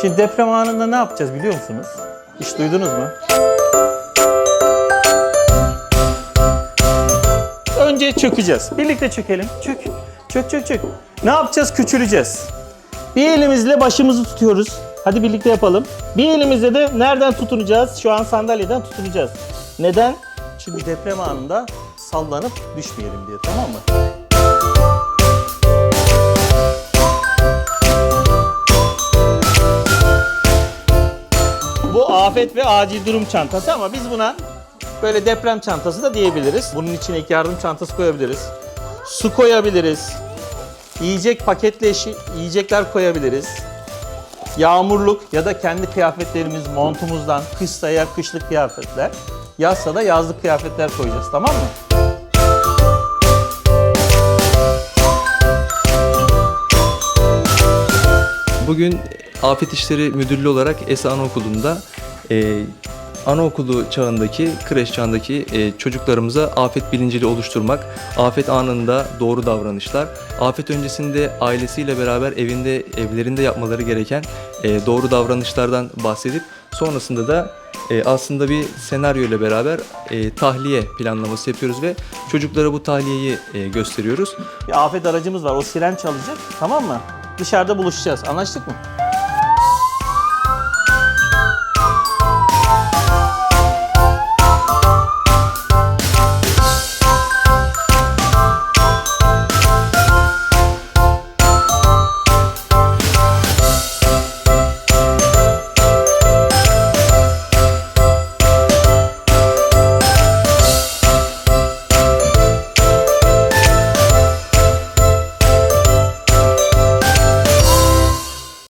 Şimdi deprem anında ne yapacağız biliyor musunuz? Hiç duydunuz mu? Önce çökeceğiz. Birlikte çökelim. Çök. Çök çök çök. Ne yapacağız? Küçüleceğiz. Bir elimizle başımızı tutuyoruz. Hadi birlikte yapalım. Bir elimizle de nereden tutunacağız? Şu an sandalyeden tutunacağız. Neden? Çünkü deprem anında sallanıp düşmeyelim diye tamam mı? Bu afet ve acil durum çantası ama biz buna böyle deprem çantası da diyebiliriz. Bunun içine ilk yardım çantası koyabiliriz. Su koyabiliriz. Yiyecek paketli eşi, yiyecekler koyabiliriz. Yağmurluk ya da kendi kıyafetlerimiz montumuzdan kışsa ya kışlık kıyafetler, yazsa da yazlık kıyafetler koyacağız tamam mı? Bugün Afet İşleri Müdürlüğü olarak ESA Anaokulu'nda e, anaokulu çağındaki, kreş çağındaki e, çocuklarımıza afet bilincili oluşturmak, afet anında doğru davranışlar, afet öncesinde ailesiyle beraber evinde evlerinde yapmaları gereken e, doğru davranışlardan bahsedip sonrasında da e, aslında bir senaryo ile beraber e, tahliye planlaması yapıyoruz ve çocuklara bu tahliyeyi e, gösteriyoruz. Bir afet aracımız var o siren çalacak tamam mı? Dışarıda buluşacağız anlaştık mı?